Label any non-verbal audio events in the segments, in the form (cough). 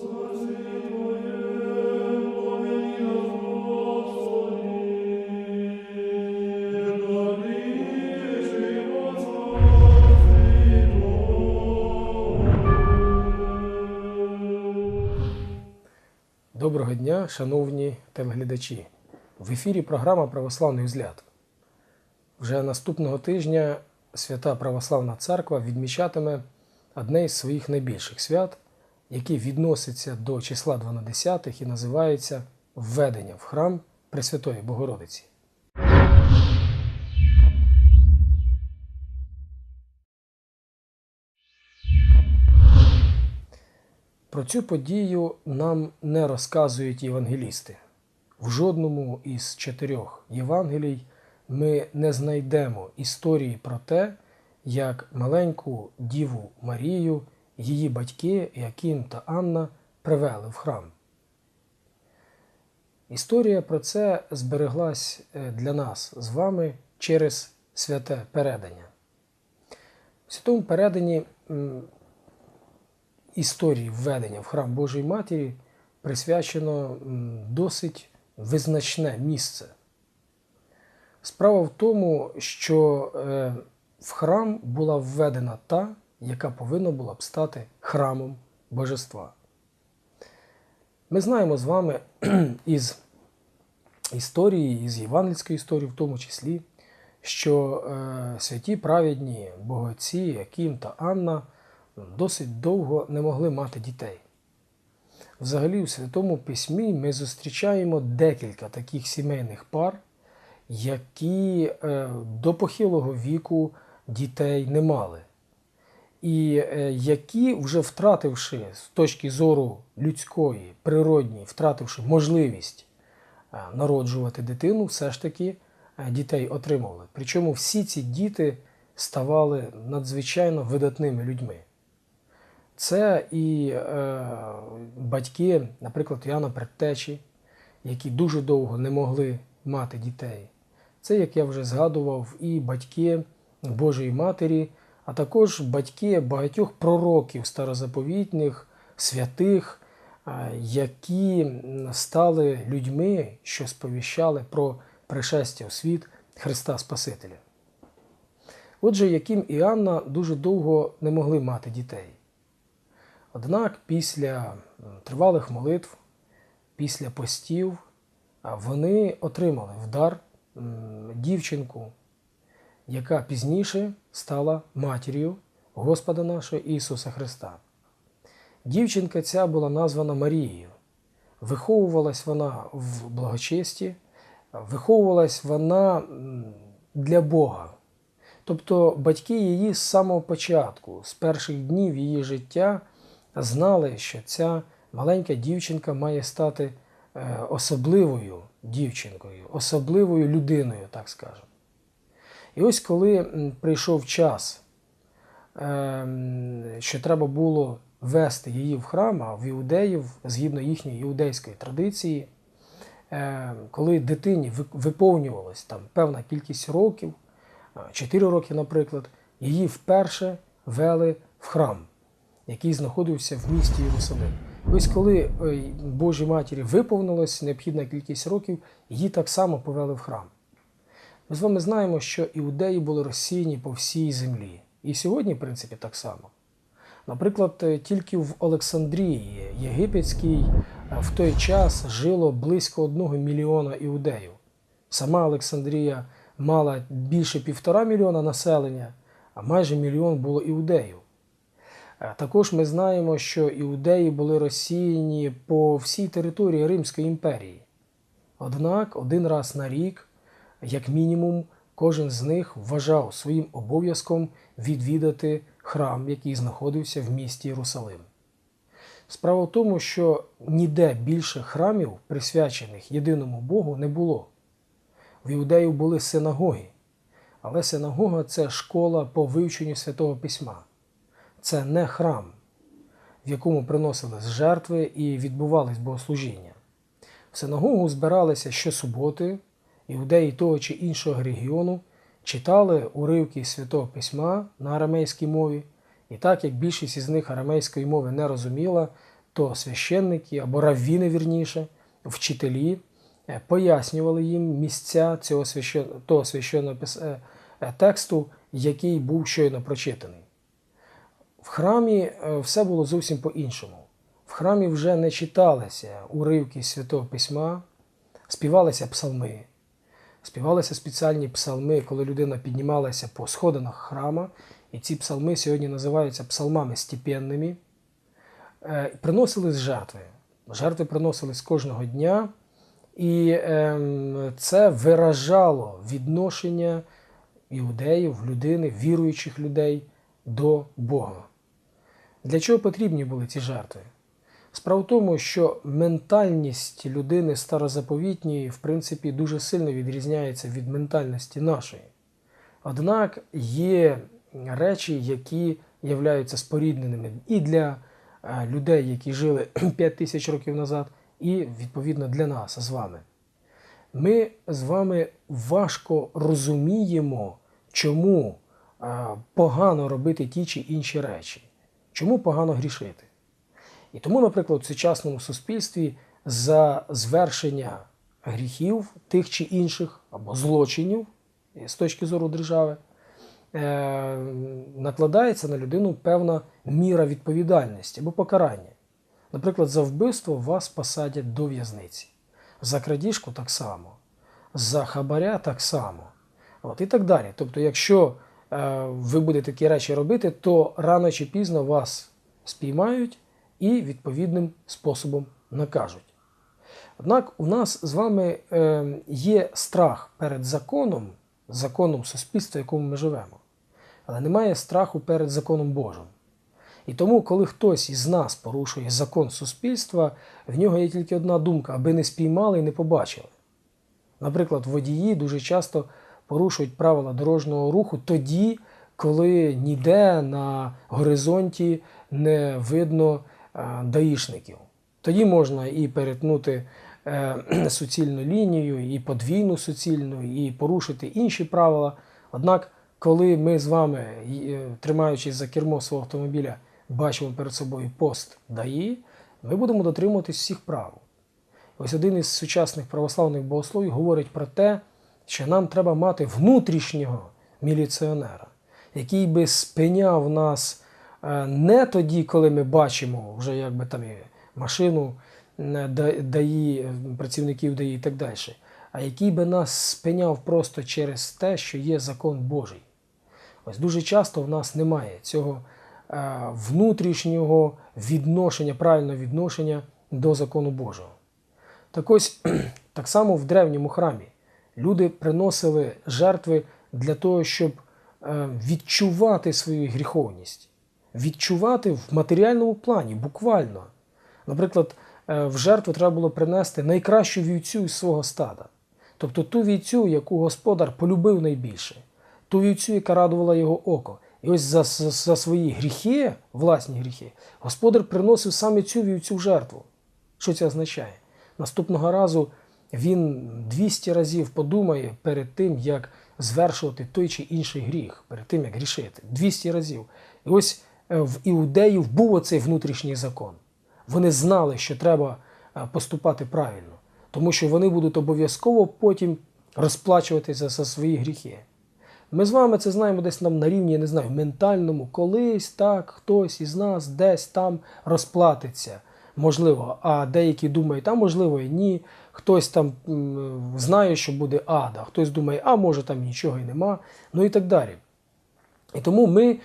Доброго дня, шановні телеглядачі. В ефірі програма Православний взгляд. Вже наступного тижня Свята Православна Церква відмічатиме одне із своїх найбільших свят, яке відноситься до числа 12 і називається Введення в храм Пресвятої Богородиці. Про цю подію нам не розказують євангелісти. В жодному із чотирьох Євангелій ми не знайдемо історії про те, як маленьку Діву Марію, її батьки Яким та Анна привели в храм. Історія про це збереглась е, для нас з вами через святе передання. В святому переданні історії введення в храм Божої Матері присвячено досить визначне місце. Справа в тому, що е, в храм була введена та, яка повинна була б стати храмом Божества. Ми знаємо з вами (clears throat) із історії, із євангельської історії, в тому числі, що е, святі праведні богоці, Яким та Анна досить довго не могли мати дітей. Взагалі, у Святому Письмі ми зустрічаємо декілька таких сімейних пар, які е, до похилого віку дітей не мали. І е, які, вже втративши з точки зору людської, природньої, втративши можливість е, народжувати дитину, все ж таки е, дітей отримували. Причому всі ці діти ставали надзвичайно видатними людьми. Це і е, батьки, наприклад, Яна Предтечі, які дуже довго не могли мати дітей. Це, як я вже згадував, і батьки Божої Матері, а також батьки багатьох пророків старозаповітних, святих, е, які стали людьми, що сповіщали про пришестя у світ Христа Спасителя. Отже, Яким і Анна дуже довго не могли мати дітей. Однак після тривалих молитв, після постів, вони отримали в дар дівчинку, яка пізніше стала матір'ю Господа нашого Ісуса Христа. Дівчинка ця була названа Марією. Виховувалась вона в благочесті, виховувалась вона для Бога. Тобто батьки її з самого початку, з перших днів її життя, знали, що ця маленька дівчинка має стати особливою дівчинкою, особливою людиною, так скажемо. І ось коли прийшов час, що треба було вести її в храм, а в іудеїв, згідно їхньої іудейської традиції, коли дитині виповнювалась там певна кількість років, 4 роки, наприклад, її вперше вели в храм, який знаходився в місті Єрусалим. Ось коли Божій матері виповнилась необхідна кількість років, її так само повели в храм. Ми з вами знаємо, що іудеї були розсіяні по всій землі. І сьогодні, в принципі, так само. Наприклад, тільки в Олександрії Єгипетській в той час жило близько одного мільйона іудеїв. Сама Олександрія мала більше півтора мільйона населення, а майже мільйон було іудеїв. Також ми знаємо, що іудеї були розсіяні по всій території Римської імперії. Однак один раз на рік, як мінімум, кожен з них вважав своїм обов'язком відвідати храм, який знаходився в місті Єрусалим. Справа в тому, що ніде більше храмів, присвячених єдиному Богу, не було. В іудеїв були синагоги, але синагога це школа по вивченню Святого Письма. Це не храм, в якому приносились жертви і відбувались богослужіння. В синагогу збиралися щосуботи, іудеї того чи іншого регіону читали уривки Святого Письма на арамейській мові, і так як більшість із них арамейської мови не розуміла, то священники або раввіни, вірніше, вчителі е, пояснювали їм місця цього священ... того священного е, е, тексту, який був щойно прочитаний. В храмі все було зовсім по-іншому. В храмі вже не читалися уривки Святого Письма, співалися псалми. Співалися спеціальні псалми, коли людина піднімалася по сходинах храма, і ці псалми сьогодні називаються псалмами степенними. Е, Приносились жертви. Жертви приносились кожного дня, і ем, це виражало відношення іудеїв, людини, віруючих людей до Бога. Для чого потрібні були ці жертви? Справа в тому, що ментальність людини старозаповітньої, в принципі, дуже сильно відрізняється від ментальності нашої. Однак є речі, які являються спорідненими і для е, людей, які жили (clears throat) 5 тисяч років назад, і відповідно для нас з вами. Ми з вами важко розуміємо, чому е, погано робити ті чи інші речі, чому погано грішити. І тому, наприклад, в сучасному суспільстві за звершення гріхів тих чи інших або злочинів е, з точки зору держави е, накладається на людину певна міра відповідальності або покарання. Наприклад, за вбивство вас посадять до в'язниці, за крадіжку так само, за хабаря так само. От, і так далі. Тобто, якщо е, ви будете такі речі робити, то рано чи пізно вас спіймають і відповідним способом накажуть. Однак у нас з вами е, є страх перед законом, законом суспільства, в якому ми живемо, але немає страху перед законом Божим. І тому, коли хтось із нас порушує закон суспільства, в нього є тільки одна думка, аби не спіймали і не побачили. Наприклад, водії дуже часто порушують правила дорожнього руху тоді, коли ніде на горизонті не видно даїшників. Тоді можна і перетнути е, (clears throat) суцільну лінію, і подвійну суцільну, і порушити інші правила. Однак, коли ми з вами, е, тримаючись за кермо свого автомобіля, бачимо перед собою пост ДАІ, ми будемо дотримуватись всіх правил. Ось один із сучасних православних богословів говорить про те, що нам треба мати внутрішнього міліціонера, який би спиняв нас е, не тоді, коли ми бачимо вже якби там машину е, ДАІ, е, працівників ДАІ і так далі, а який би нас спиняв просто через те, що є закон Божий. Ось дуже часто в нас немає цього е, внутрішнього відношення, правильного відношення до закону Божого. Так ось (clears throat) так само в древньому храмі люди приносили жертви для того, щоб е, відчувати свою гріховність, відчувати в матеріальному плані, буквально. Наприклад, е, в жертву треба було принести найкращу вівцю із свого стада, тобто ту вівцю, яку господар полюбив найбільше, ту вівцю, яка радувала його око. І ось за, за, за свої гріхи, власні гріхи, господар приносив саме цю вівцю в жертву. Що це означає? Наступного разу він 200 разів подумає перед тим, як звершувати той чи інший гріх, перед тим, як грішити. 200 разів. І ось в іудеїв був оцей внутрішній закон. Вони знали, що треба е, поступати правильно, тому що вони будуть обов'язково потім розплачуватися за свої гріхи. Ми з вами це знаємо десь нам на рівні, я не знаю, ментальному, колись так, хтось із нас десь там розплатиться. Можливо, а деякі думають, а можливо і ні. Хтось там знає, що буде ад, а хтось думає, а може там нічого і нема, ну і так далі. І тому ми е,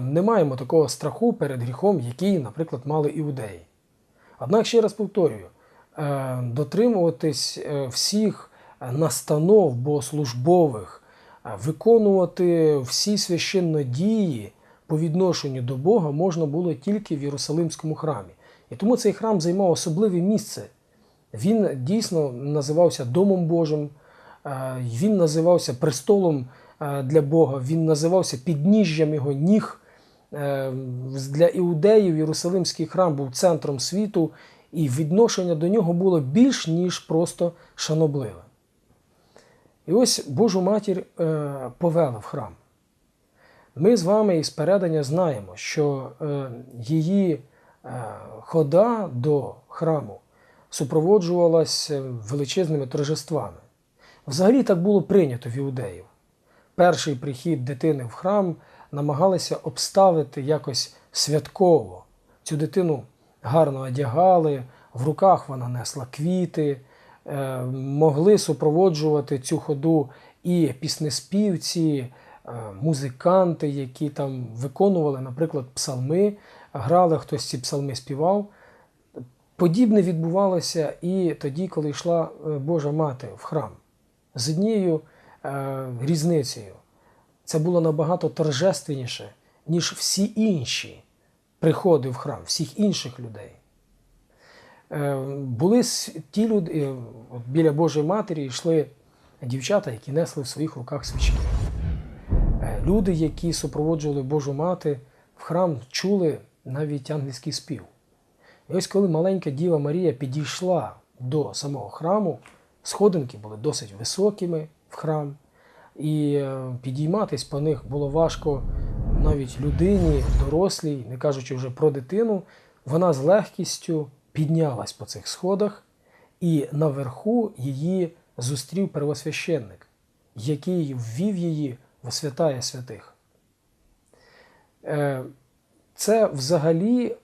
не маємо такого страху перед гріхом, який, наприклад, мали іудеї. Однак, ще раз повторюю, е, дотримуватись е, всіх е, настанов богослужбових, е, виконувати всі священнодії по відношенню до Бога можна було тільки в Єрусалимському храмі. І тому цей храм займав особливе місце. Він дійсно називався Домом Божим, е, він називався престолом е, для Бога, він називався підніжжям його ніг. Е, Для іудеїв Єрусалимський храм був центром світу, і відношення до нього було більш ніж просто шанобливе. І ось Божу матір е, повела в храм. Ми з вами із передання знаємо, що е, її е, хода до храму супроводжувалась е, величезними торжествами. Взагалі так було прийнято в іудеїв. Перший прихід дитини в храм намагалися обставити якось святково. Цю дитину гарно одягали, в руках вона несла квіти, е, могли супроводжувати цю ходу і піснеспівці, е, музиканти, які там виконували, наприклад, псалми, грали, хтось ці псалми співав. Подібне відбувалося і тоді, коли йшла е, Божа Мати в храм. З однією різницею. Це було набагато торжественніше, ніж всі інші приходи в храм, всіх інших людей. Е, були ті люди, е, біля Божої Матері йшли дівчата, які несли в своїх руках свічки. Е, Люди, які супроводжували Божу Мати в храм, чули навіть ангельський спів. І ось коли маленька Діва Марія підійшла до самого храму, сходинки були досить високими в храм, і е, підійматись по них було важко навіть людині, дорослій, не кажучи вже про дитину, вона з легкістю піднялась по цих сходах, і наверху її зустрів первосвященник, який ввів її в святая святих. Е, Це взагалі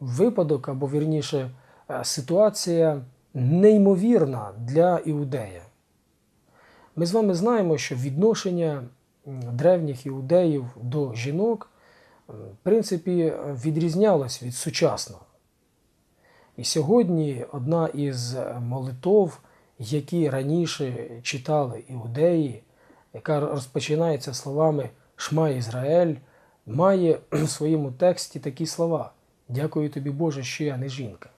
випадок, або вірніше, е, ситуація неймовірна для іудея. Ми з вами знаємо, що відношення древніх іудеїв до жінок, в принципі, відрізнялось від сучасного. І сьогодні одна із е, молитов, які раніше читали іудеї, яка розпочинається словами Шма Ізраїль, має (clears throat) в своєму тексті такі слова: Дякую тобі, Боже, що я не жінка.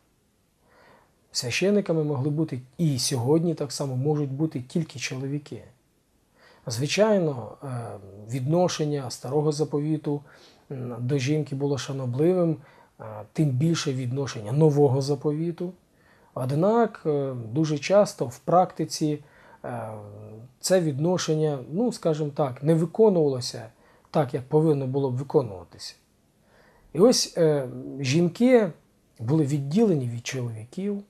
Священниками могли бути і сьогодні так само можуть бути тільки чоловіки. Звичайно, е, відношення старого заповіту до жінки було шанобливим, е, тим більше відношення нового заповіту. Однак е, дуже часто в практиці це відношення, ну скажімо так, не виконувалося так, як повинно було б виконуватися. І ось жінки були відділені від чоловіків.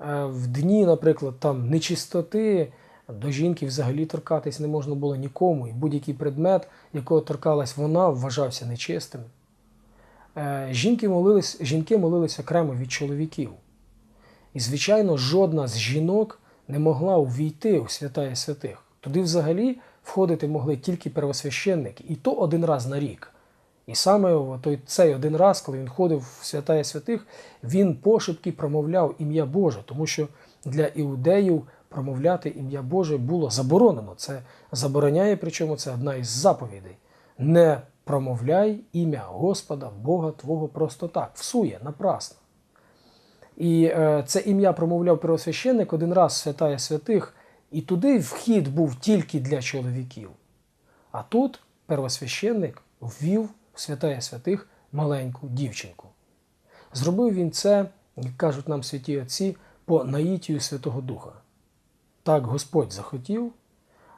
Е, В дні, наприклад, там нечистоти до жінки взагалі торкатись не можна було нікому, і будь-який предмет, якого торкалась вона, вважався нечистим. Е, Жінки молились, жінки молились окремо від чоловіків. І, звичайно, жодна з жінок не могла увійти у святая святих. Туди взагалі входити могли тільки первосвященники, і то один раз на рік. І саме той, цей один раз, коли він ходив в святая святих, він пошепки промовляв ім'я Боже, тому що для іудеїв промовляти ім'я Боже було заборонено. Це забороняє, причому це одна із заповідей. Не промовляй ім'я Господа, Бога Твого просто так, всує, напрасно. І е, це ім'я промовляв первосвященник один раз святая святих, і туди вхід був тільки для чоловіків. А тут первосвященник ввів в святая святих маленьку дівчинку. Зробив він це, як кажуть нам святі отці, по наїтію Святого Духа. Так Господь захотів,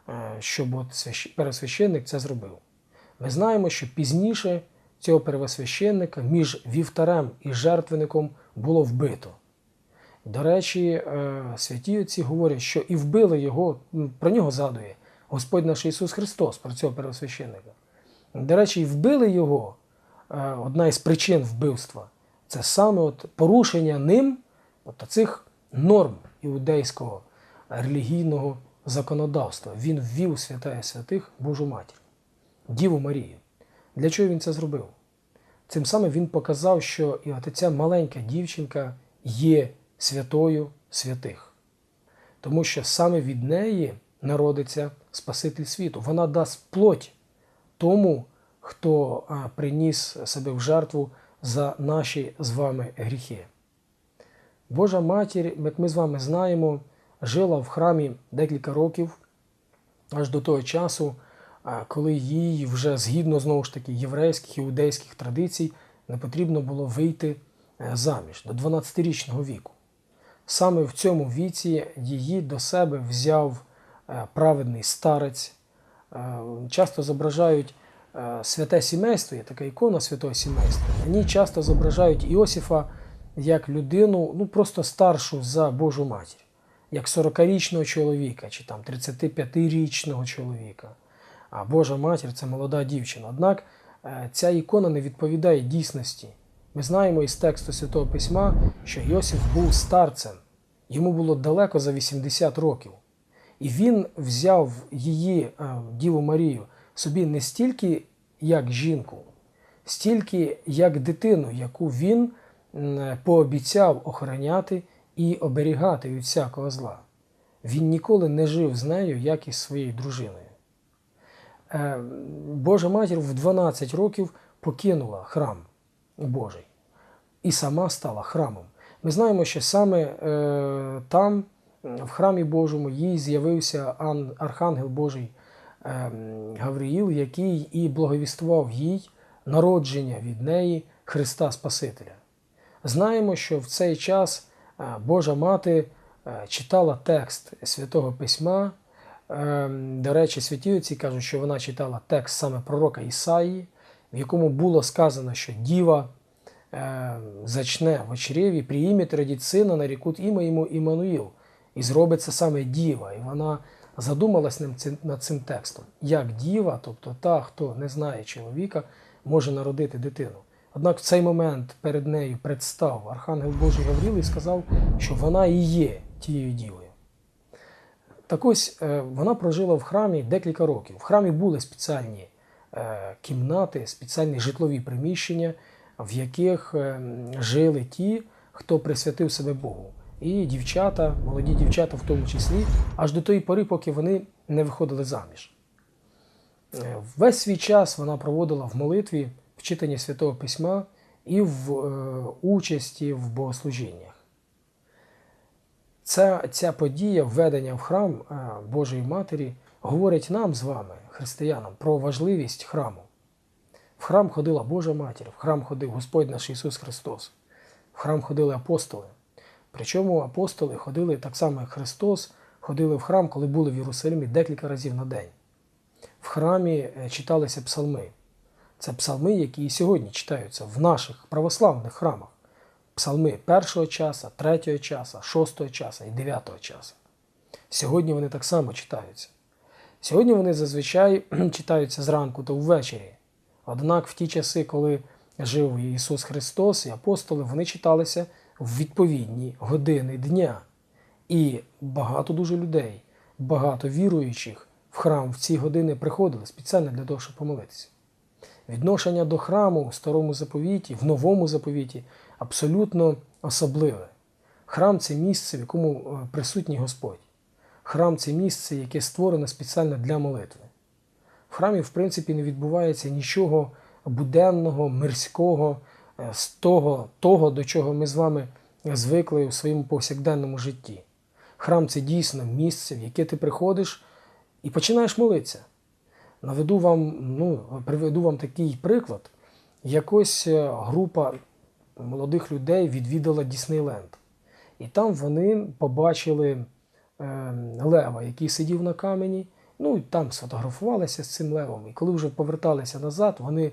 е, щоб от свящ- первосвященник це зробив. Ми знаємо, що пізніше цього первосвященника між вівтарем і жертвенником було вбито. До речі, е, святі отці говорять, що і вбили його, про нього згадує Господь наш Ісус Христос, про цього первосвященника. До речі, вбили його. е, Одна із причин вбивства це саме от порушення ним от цих норм іудейського релігійного законодавства. Він ввів святая святих Божу матір, Діву Марію. Для чого він це зробив? Цим самим він показав, що і от ця маленька дівчинка є святою святих. Тому що саме від неї народиться Спаситель світу. Вона дасть плоть тому, хто приніс себе в жертву за наші з вами гріхи. Божа матір, як ми з вами знаємо, жила в храмі декілька років, аж до того часу, коли їй вже згідно знову ж таки єврейських іудейських традицій не потрібно було вийти е, заміж до 12-річного віку. Саме в цьому віці її до себе взяв е, праведний старець. Е, Часто зображають е, святе сімейство, є така ікона святого сімейства. На часто зображають Іосифа як людину, ну просто старшу за Божу матір, як 40-річного чоловіка чи там 35-річного чоловіка. А Божа матір це молода дівчина. Однак е, ця ікона не відповідає дійсності. Ми знаємо із тексту Святого Письма, що Йосиф був старцем, йому було далеко за 80 років. І він взяв її, е, Діву Марію, собі не стільки як жінку, стільки як дитину, яку він пообіцяв охороняти і оберігати від всякого зла. Він ніколи не жив з нею, як із своєю дружиною. Е, Божа матір в 12 років покинула храм Божий і сама стала храмом. Ми знаємо, що саме е, там, в храмі Божому, їй з'явився Архангел Божий е, Гавриїл, який і благовіствував їй народження від неї Христа Спасителя. Знаємо, що в цей час е, Божа мати е, читала текст Святого Письма. Е, До речі, святі отці кажуть, що вона читала текст саме пророка Ісаї, в якому було сказано, що діва е, зачне в очреві, приїмет родить сина, нарікуть ім'я йому Іммануїл. І зробить це саме діва. І вона задумалась над цим, текстом. Як діва, тобто та, хто не знає чоловіка, може народити дитину. Однак в цей момент перед нею представ Архангел Божий Гавріл і сказав, що вона і є тією дівою. Так ось е, вона прожила в храмі декілька років. В храмі були спеціальні е, кімнати, спеціальні житлові приміщення, в яких е, жили ті, хто присвятив себе Богу. І дівчата, молоді дівчата в тому числі, аж до тої пори, поки вони не виходили заміж. Е, Весь свій час вона проводила в молитві, в читанні Святого Письма і в е, участі в богослужіннях. Ця, ця подія введення в храм е, Божої Матері говорить нам з вами, християнам, про важливість храму. В храм ходила Божа Матір, в храм ходив Господь наш Ісус Христос, в храм ходили апостоли. Причому апостоли ходили так само, як Христос, ходили в храм, коли були в Єрусалимі декілька разів на день. В храмі е, читалися псалми. Це псалми, які і сьогодні читаються в наших православних храмах. Псалми першого часу, третього часу, шостого часу і дев'ятого часу. Сьогодні вони так само читаються. Сьогодні вони зазвичай (clears throat) читаються зранку та ввечері. Однак в ті часи, коли жив Ісус Христос і апостоли, вони читалися в відповідні години дня. І багато дуже людей, багато віруючих в храм в ці години приходили спеціально для того, щоб помолитися. Відношення до храму в старому заповіті, в новому заповіті абсолютно особливе. Храм це місце, в якому е, присутній Господь. Храм це місце, яке створене спеціально для молитви. В храмі, в принципі, не відбувається нічого буденного, мирського, з того, того, до чого ми з вами звикли у своєму повсякденному житті. Храм це дійсно місце, в яке ти приходиш і починаєш молитися. Наведу вам, ну, приведу вам такий приклад. Якось е, група молодих людей відвідала Діснейленд. І там вони побачили е, лева, який сидів на камені. Ну і там сфотографувалися з цим левом. І коли вже поверталися назад, вони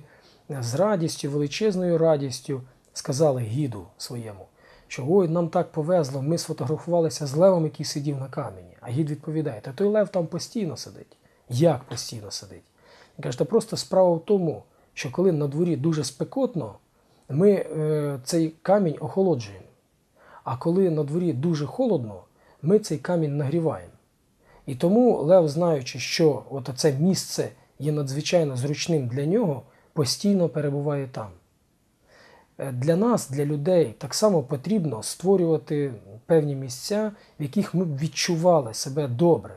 з радістю, величезною радістю сказали гіду своєму, що ой, нам так повезло, ми сфотографувалися з левом, який сидів на камені. А гід відповідає: Та той лев там постійно сидить. Як постійно сидить? Він каже, та просто справа в тому, що коли на дворі дуже спекотно, ми е, цей камінь охолоджуємо. А коли на дворі дуже холодно, ми цей камінь нагріваємо. І тому Лев, знаючи, що от це місце є надзвичайно зручним для нього, постійно перебуває там. Е, Для нас, для людей, так само потрібно створювати певні місця, в яких ми б відчували себе добре,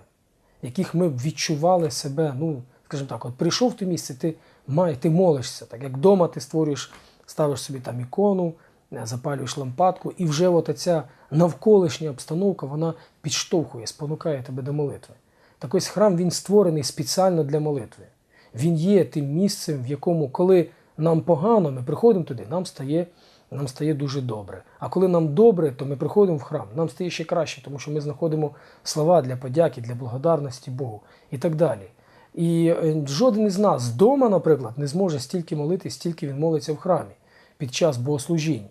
в яких ми б відчували себе, ну, скажімо так, от прийшов в те місце, ти має, ти молишся, так як вдома ти створюєш, ставиш собі там ікону, е, запалюєш лампадку, і вже от ця навколишня обстановка вона підштовхує, спонукає тебе до молитви. Так ось храм він створений спеціально для молитви. Він є тим місцем, в якому, коли нам погано, ми приходимо туди, нам стає, нам стає дуже добре. А коли нам добре, то ми приходимо в храм, нам стає ще краще, тому що ми знаходимо слова для подяки, для благодарності Богу і так далі. І е, жоден із нас вдома, наприклад, не зможе стільки молитись, стільки він молиться в храмі під час богослужінь.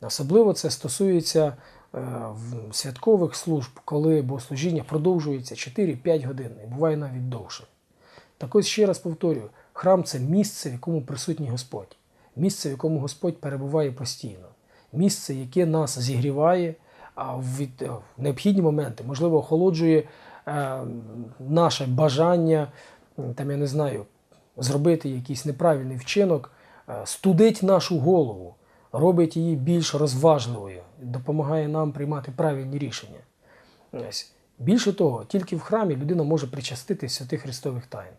Особливо це стосується е, святкових служб, коли богослужіння продовжується 4-5 годин, і буває навіть довше. Так ось ще раз повторюю: храм це місце, в якому присутній Господь, місце, в якому Господь перебуває постійно, місце, яке нас зігріває, а в необхідні моменти, можливо, охолоджує е, наше бажання, там я не знаю, зробити якийсь неправильний вчинок, е, студить нашу голову, робить її більш розважливою, допомагає нам приймати правильні рішення. Більше того, тільки в храмі людина може причаститись святих Христових тайн.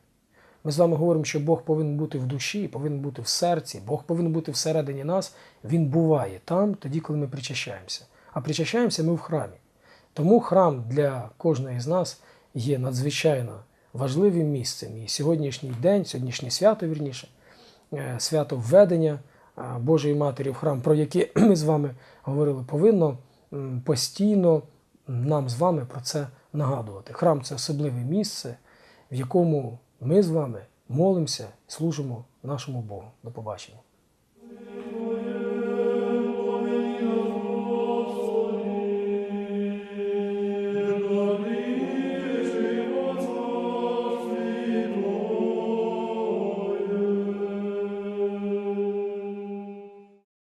Ми з вами говоримо, що Бог повинен бути в душі, повинен бути в серці, Бог повинен бути всередині нас. Він буває там, тоді, коли ми причащаємося. А причащаємося ми в храмі. Тому храм для кожної з нас є надзвичайно важливим місцем. І сьогоднішній день, сьогоднішнє свято, вірніше, е, свято введення е, Божої Матері в храм, про яке (clears throat) ми з вами говорили, повинно постійно нам з вами про це нагадувати. Храм це особливе місце, в якому ми з вами молимося, служимо нашому Богу. До побачення.